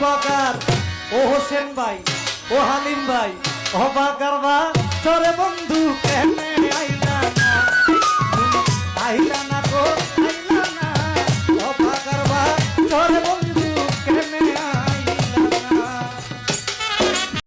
হবাকার ও হোসেন ভাই ও হালিম ভাই হবাকার বা? চরে বন্ধু